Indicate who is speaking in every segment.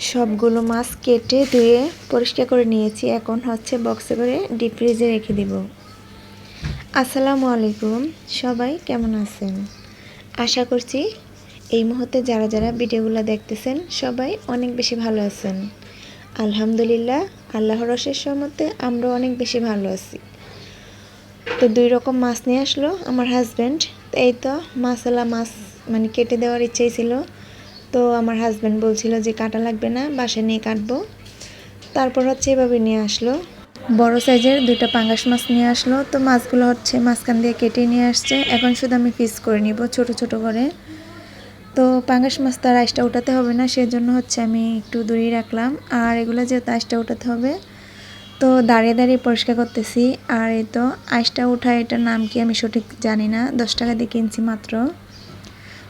Speaker 1: সবগুলো মাছ কেটে ধুয়ে পরিষ্কার করে নিয়েছি। এখন হচ্ছে বক্সে করে ডিপ ফ্রিজে রেখে দিব। আসসালামু আলাইকুম। সবাই কেমন আছেন? আশা করছি এই মুহূর্তে যারা যারা ভিডিওগুলো দেখতেছেন, সবাই অনেক বেশি ভালো আছেন। আলহামদুলিল্লাহ, আল্লাহর রসের সমতে আমরা অনেক বেশি ভালো আছি। তো দুই রকম মাছ নিয়ে আসলো আমার হাজব্যান্ড এই তো মাসালা মাছ মানে কেটে দেওয়ার ইচ্ছেই ছিল। তো আমার হাজব্যান্ড বলছিল যে কাটা লাগবে না, বাসায় নিয়ে কাটবো। তারপর হচ্ছে এভাবে নিয়ে আসলো। বড় সাইজের দুইটা পাঙ্গাস মাছ নিয়ে আসলো। তো মাছগুলো হচ্ছে মাঝখান দিয়ে কেটে নিয়ে আসছে। এখন শুধু আমি পিস করে নিব ছোট ছোট করে। তো পাঙ্গাস মাছ তার আইসটা উঠাতে হবে না, সেজন্য হচ্ছে আমি একটু দূরেই রাখলাম। আর এগুলো যেহেতু আইসটা উঠাতে হবে, তো দাঁড়িয়ে দাঁড়িয়ে পরিষ্কার করতেছি। আর এই তো আইসটা উঠা এটার নাম কি আমি সঠিক জানি না, দশ টাকা দিয়ে কিনছি মাত্র।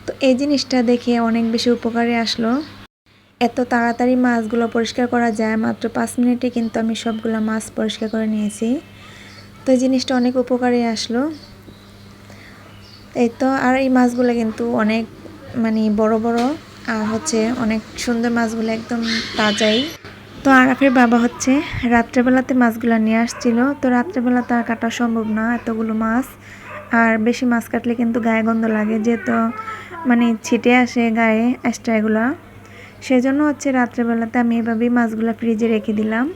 Speaker 1: তো এই জিনিসটা দেখে অনেক বেশি উপকারে আসলো। এত তাড়াতাড়ি মাছগুলো পরিষ্কার করা যায়, মাত্র পাঁচ মিনিটে কিন্তু আমি সবগুলো মাছ পরিষ্কার করে নিয়েছি। তো এই জিনিসটা অনেক উপকারে আসলো। এই তো, আর এই মাছগুলো কিন্তু অনেক মানে বড় বড়, আর হচ্ছে অনেক সুন্দর মাছগুলো একদম তাজাই। তো আরাফের বাবা হচ্ছে রাত্রেবেলাতে মাছগুলো নিয়ে আসছিল। তো রাত্রেবেলা তো আর কাটা সম্ভব না, এতগুলো মাছ। আর বেশি মাছ কাটলে কিন্তু গায়ে গন্ধ লাগে, যেহেতু মানে ছিটে আসে গায়ে এক্সট্রা এগুলা সেই জন্য হচ্ছে রাত্রেবেলাতে আমি এভাবেই মাছগুলো ফ্রিজে রেখে দিলাম।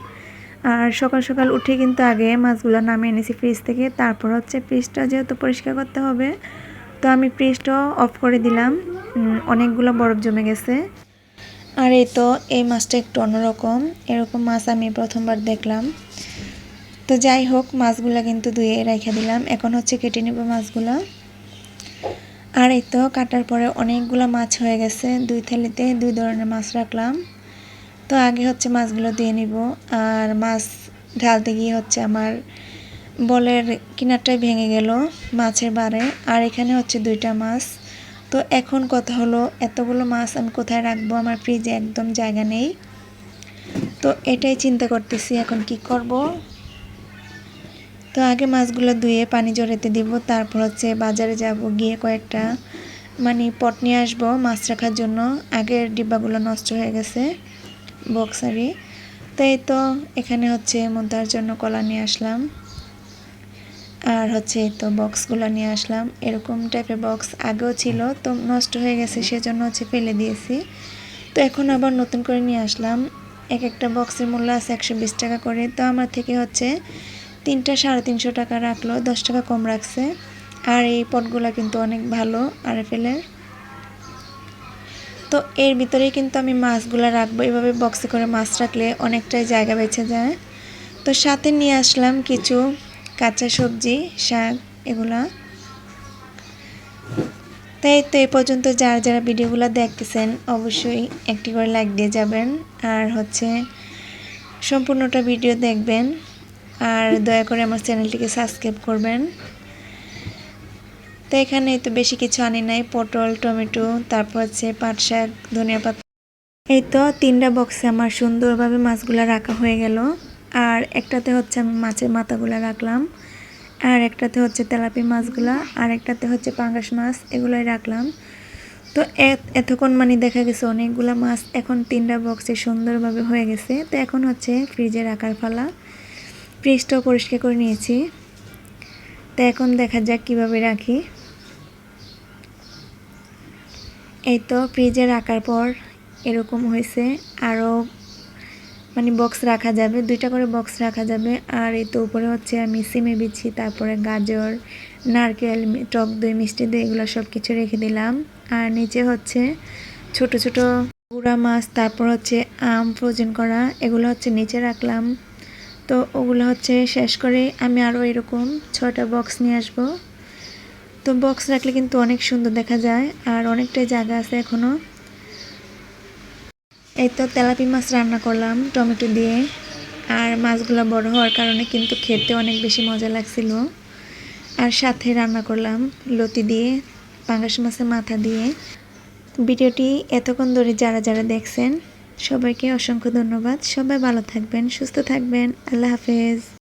Speaker 1: আর সকাল সকাল উঠে কিন্তু আগে মাছগুলো নামিয়ে এনেছি ফ্রিজ থেকে। তারপর হচ্ছে ফ্রিজটা যেহেতু পরিষ্কার করতে হবে, তো আমি ফ্রিজটাও অফ করে দিলাম। অনেকগুলো বরফ জমে গেছে। আর এই তো এই মাছটা একটু অন্যরকম। এরকম মাছ আমি প্রথমবার দেখলাম। তো যাই হোক, মাছগুলো কিন্তু ধুয়ে রেখে দিলাম। এখন হচ্ছে কেটে নেব মাছগুলো। আর এই তো কাটার পরে অনেকগুলো মাছ হয়ে গেছে। দুই থালিতে দুই ধরনের মাছ রাখলাম। তো আগে হচ্ছে মাছগুলো দিয়ে নিব। আর মাছ ঢালতে গিয়ে হচ্ছে আমার বলের কিনারটাই ভেঙে গেল মাছের বারে। আর এখানে হচ্ছে দুইটা মাছ। তো এখন কথা হলো, এতগুলো মাছ আমি কোথায় রাখব? আমার ফ্রিজে একদম জায়গা নেই। তো এটাই চিন্তা করতেছি, এখন কি করব? তো আগে মাছগুলো ধুয়ে পানি জড়াতে দিব, তারপর হচ্ছে বাজারে যাব, গিয়ে কয়েকটা মানে পট নিয়ে আসব মাছ রাখার জন্য। আগের ডিব্বাগুলো নষ্ট হয়ে গেছে, বক্সারি। তো এই তো এখানে হচ্ছে মুদার জন্য কলা নিয়ে আসলাম। আর হচ্ছে তো বক্সগুলো নিয়ে আসলাম। এরকম টাইপের বক্স আগেও ছিল, তো নষ্ট হয়ে গেছে, সেজন্য হচ্ছে ফেলে দিয়েছি। তো এখন আবার নতুন করে নিয়ে আসলাম। এক একটা বক্সের মূল্য আছে একশো বিশ টাকা করে। তো আমার থেকে হচ্ছে তিনটা সাড়ে তিনশো টাকা রাখল, দশ টাকা কম রাখছে। আর এই পটগুলো কিন্তু অনেক ভালো আর ফেলের তো এর ভিতরেই কিন্তু আমি মাছগুলো রাখব। এভাবে বক্সে করে মাছ রাখলে অনেকটাই জায়গা বেঁচে যায়। তো সাথে নিয়ে আসলাম কিছু কাঁচা সবজি, শাক এগুলা। তাই তো এই পর্যন্ত যারা যারা ভিডিওগুলো দেখতেছেন, অবশ্যই একটি করে লাইক দিয়ে যাবেন। আর হচ্ছে সম্পূর্ণটা ভিডিও দেখবেন। আর দয়া করে আমার চ্যানেলটিকে সাবস্ক্রাইব করবেন। তো এখানে তো বেশি কিছু আনি নাই, পটল, টমেটো, তারপর হচ্ছে পাট শাক, ধনিয়া পাতা। এই তো তিনটা বক্সে আমার সুন্দরভাবে মাছগুলো রাখা হয়ে গেল। আর একটাতে হচ্ছে আমি মাছের মাথাগুলো রাখলাম। আর একটাতে হচ্ছে তেলাপি মাছগুলা, আর একটাতে হচ্ছে পাঙ্গাস মাছ, এগুলোই রাখলাম। তো এতক্ষণ মানে দেখা গেছে অনেকগুলো মাছ এখন তিনটা বক্সে সুন্দরভাবে হয়ে গেছে। তো এখন হচ্ছে ফ্রিজে রাখার ফালা ফ্রিজটাও পরিষ্কার করে নিয়েছি। তো এখন দেখা যাক কীভাবে রাখি। এই তো ফ্রিজে রাখার পর এরকম হয়েছে। আরও মানে বক্স রাখা যাবে, দুইটা করে বক্স রাখা যাবে। আর এই তো উপরে হচ্ছে আমি সিমে বিছি, তারপরে গাজর, নারকেল টক দই, মিষ্টি দই, এগুলো সব কিছু রেখে দিলাম। আর নিচে হচ্ছে ছোট ছোট গুঁড়া মাছ, তারপর হচ্ছে আম, ফ্রোজেন করা, এগুলো হচ্ছে নিচে রাখলাম। তো ওগুলো হচ্ছে শেষ করে আমি আরও এরকম ছটা বক্স নিয়ে আসব। তো বক্স রাখলে কিন্তু অনেক সুন্দর দেখা যায় আর অনেকটাই জায়গা আছে এখনও এই তো তেলাপি মাছ রান্না করলাম টমেটো দিয়ে আর মাছগুলো বড় হওয়ার কারণে কিন্তু খেতে অনেক বেশি মজা লাগছিল। আর সাথে রান্না করলাম লতি দিয়ে, পাঙ্গাস মাছের মাথা দিয়ে। ভিডিওটি এতক্ষণ ধরে যারা যারা দেখছেন সবাইকে অসংখ্য ধন্যবাদ। সবাই ভালো থাকবেন সুস্থ থাকবেন। আল্লাহ হাফেজ।